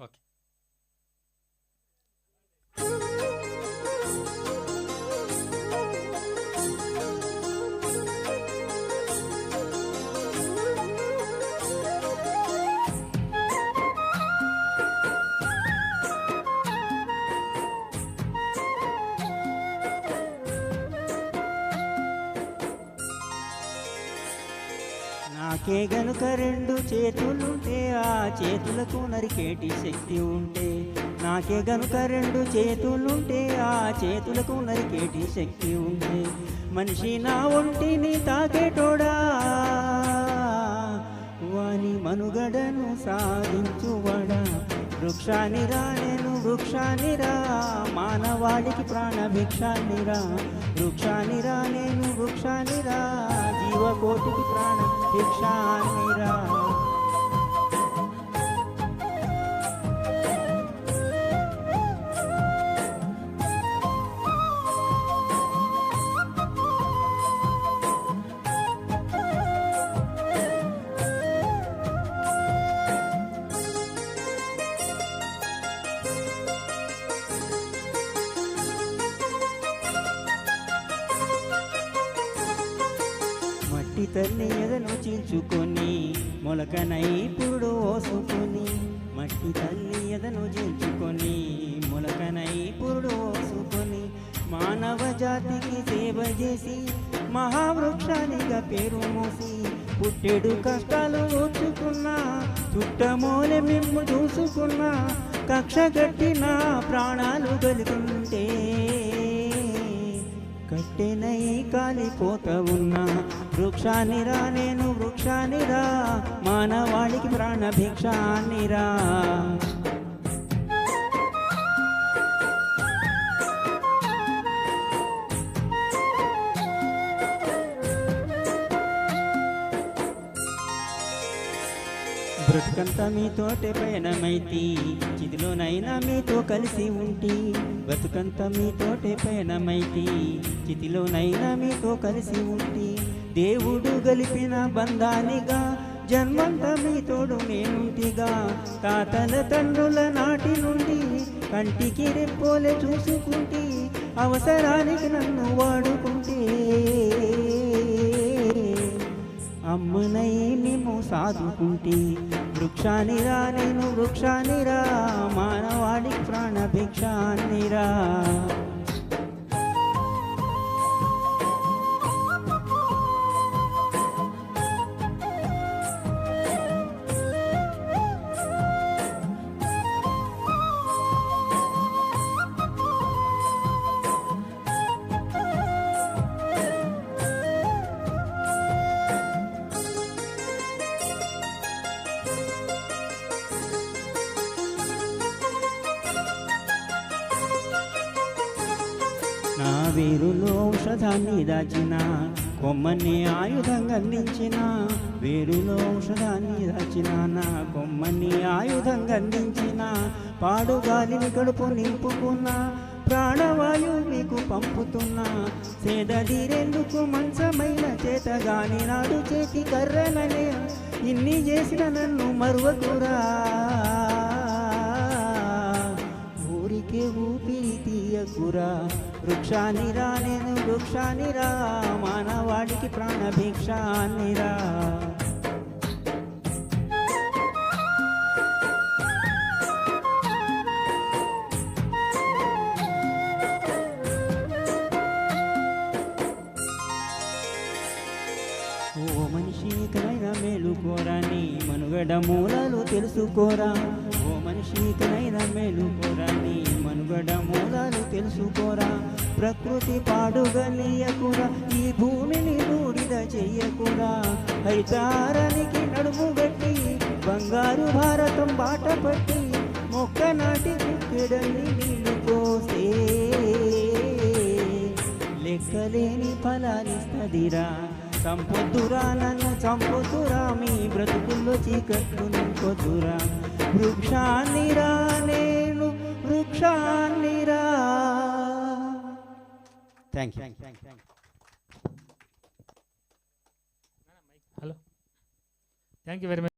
Okay నాకే గనుక రెండు చేతులుంటే ఆ చేతులకు నరికేటి శక్తి ఉంటే. నాకే గనుక రెండు చేతులుంటే ఆ చేతులకు నరికేటి శక్తి ఉంటే. మనిషి నా ఒంటిని తాకేటోడా? వాని మనుగడను సాధించువడా? వృక్షాన్ని రానేను వృక్షానిరా మానవాళికి ప్రాణ భిక్షానిరా వృక్షానిరా నేను వృక్షానిరా జీవకోటికి ప్రాణ భిక్షానిరా మట్టి తల్లి ఎదను చించుకొని మొలకనై పురుడు ఓసుకొని మట్టి తల్లి ఎదను చీల్చుకొని మొలకనై పురుడు ఓసుకొని మానవ జాతికి సేవ చేసి మహావృక్షానిగా పేరు మోసి పుట్టెడు కష్టాలు ఓచుకున్నా చుట్టమూలె మిమ్ము చూసుకున్నా కక్ష కట్టిన ప్రాణాలు గలుగుంటే కట్టెనై కాలిపోత ఉన్నా వృక్షానిరా నేను వృక్షానిరా మానవాళికి ప్రాణ బ్రతుకంతా మీతోటే పయనమైతి. చితిలోనైనా మీతో కలిసి ఉంటి. బ్రతుకంతా మీతోటే పయనమైతి. చితిలోనైనా మీతో కలిసి ఉంటి. దేవుడు గలిపిన బంధానిగా జన్మంతా మీతోడు నేనుంటిగా. తాతల తండ్రుల నాటి నుండి కంటికి రెప్పోలే చూసుకుంటి. అవసరానికి నన్ను వాడుకుంటే. అమ్మనయ్యే సాదుకుంటే వృక్షానిరా నేను వృక్షానిరా మానవాడికి ప్రాణ నా వేరులో ఔషధాన్ని దాచిన కొమ్మని ఆయుధంగా అందించిన వేరులో ఔషధాన్ని దాచిన నా కొమ్మని ఆయుధంగా అందించిన పాడుగాలిని కడుపు నింపుకున్న ప్రాణవాయు మీకు పంపుతున్నా సేదీరెందుకు మంచమైన చేతగాని నాడు చేతి కర్రననే ఇన్ని చేసిన నన్ను మరువకురా. ఊపిరికి ఊపిరి తీయకురా. వృక్షానిరా నేను వృక్షానిరా. మానవాడికి ప్రాణభిక్షానిరా ఓ మనిషి ఇకనైనా మేలుకోరా నీ మనుగడ మూలాలు తెలుసుకోరా. ఓ మనిషి ఇకనైనా నీ మనుగడ మూలాలు తెలుసుకోరా ప్రకృతి పాడుగలియకురా ఈ భూమిని బూడిద చెయ్యకురా. హరితారానికి నడుము గట్టి బంగారు భారతం బాట పట్టి మొక్క నాటి కుక్కెడల్ని నీళ్ళు పోసే లెక్కలేని ఫలాలిస్తదిరా చంపొద్దురా నన్ను చంపొద్దురా మీ బ్రతుకుల్లో చీకట్లు నింపొద్దురా. వృక్షాన్నిరా నేను వృక్షాన్నిరా thank you hello thank you very much